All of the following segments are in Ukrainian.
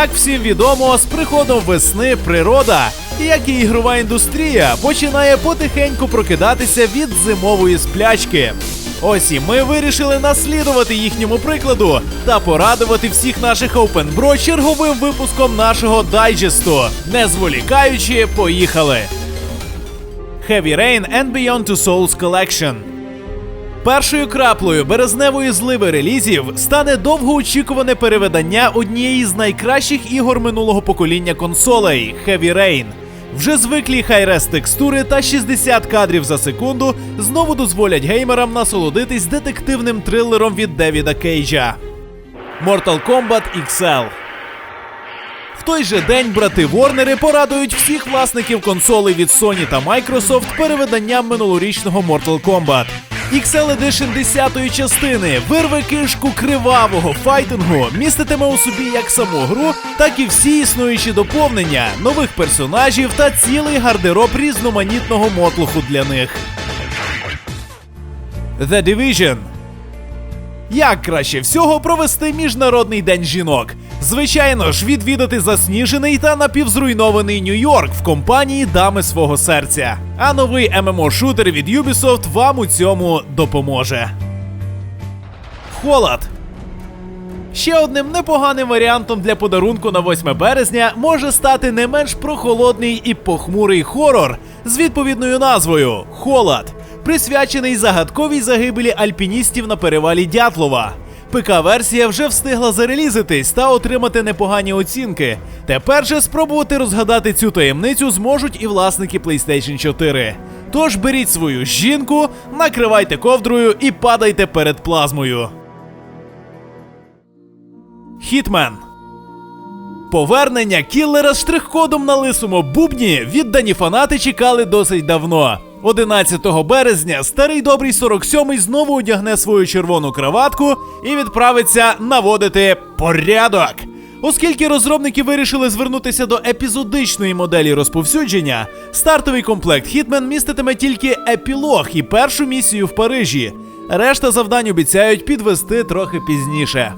Як всім відомо, з приходом весни природа, як і ігрова індустрія, починає потихеньку прокидатися від зимової сплячки. Ось і ми вирішили наслідувати їхньому прикладу та порадувати всіх наших OpenBro черговим випуском нашого дайджесту. Не зволікаючи, поїхали! Heavy Rain and Beyond Two Souls Collection Першою краплею березневої зливи релізів стане довгоочікуване перевидання однієї з найкращих ігор минулого покоління консолей Heavy Rain. Вже звиклі хайрес текстури та 60 кадрів за секунду знову дозволять геймерам насолодитись детективним трилером від Девіда Кейджа. Mortal Kombat XL в той же день брати Ворнери порадують всіх власників консолей від Sony та Microsoft перевиданням минулорічного Mortal Kombat. XL Edition 10-ї частини вирве кишку кривавого файтингу, міститиме у собі як саму гру, так і всі існуючі доповнення, нових персонажів та цілий гардероб різноманітного мотлуху для них. The Division як краще всього провести міжнародний день жінок? Звичайно ж, відвідати засніжений та напівзруйнований Нью-Йорк в компанії дами свого серця. А новий ММО-шутер від Ubisoft вам у цьому допоможе. Холод. Ще одним непоганим варіантом для подарунку на 8 березня може стати не менш прохолодний і похмурий хорор з відповідною назвою Холод, присвячений загадковій загибелі альпіністів на перевалі Дятлова. ПК-версія вже встигла зарелізитись та отримати непогані оцінки. Тепер же спробувати розгадати цю таємницю зможуть і власники PlayStation 4. Тож беріть свою жінку, накривайте ковдрою і падайте перед плазмою. Хітмен. Повернення кіллера з штрих-кодом на лисому бубні віддані фанати чекали досить давно. 11 березня старий добрий 47-й знову одягне свою червону краватку і відправиться наводити порядок. Оскільки розробники вирішили звернутися до епізодичної моделі розповсюдження, стартовий комплект Хітмен міститиме тільки епілог і першу місію в Парижі. Решта завдань обіцяють підвести трохи пізніше.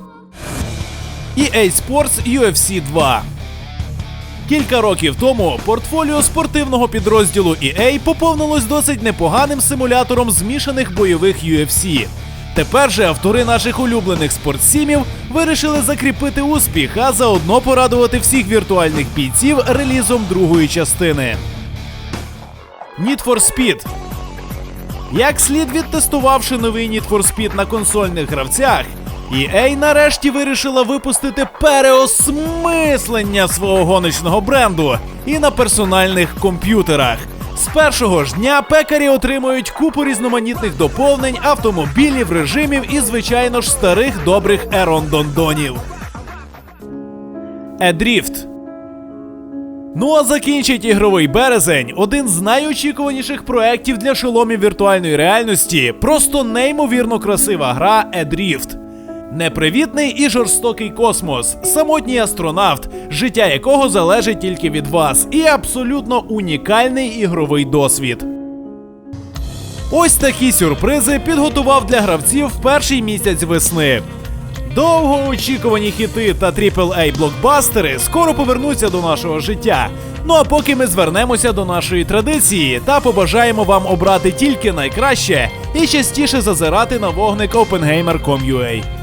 EA Sports UFC 2 Кілька років тому портфоліо спортивного підрозділу EA поповнилось досить непоганим симулятором змішаних бойових UFC. Тепер же автори наших улюблених спортсімів вирішили закріпити успіх, а заодно порадувати всіх віртуальних бійців релізом другої частини. Need for Speed як слід відтестувавши новий Need for Speed на консольних гравцях, EA нарешті вирішила випустити переосмислення свого гоночного бренду і на персональних комп'ютерах. З першого ж дня пекарі отримують купу різноманітних доповнень, автомобілів, режимів і, звичайно ж, старих добрих ерондондонів. Едріфт Ну а закінчить ігровий березень один з найочікуваніших проєктів для шоломів віртуальної реальності. Просто неймовірно красива гра Едріфт. Непривітний і жорстокий космос, самотній астронавт, життя якого залежить тільки від вас, і абсолютно унікальний ігровий досвід. Ось такі сюрпризи підготував для гравців перший місяць весни. Довгоочікувані хіти та aaa блокбастери скоро повернуться до нашого життя. Ну а поки ми звернемося до нашої традиції та побажаємо вам обрати тільки найкраще і частіше зазирати на вогник OpenGamer.com.ua.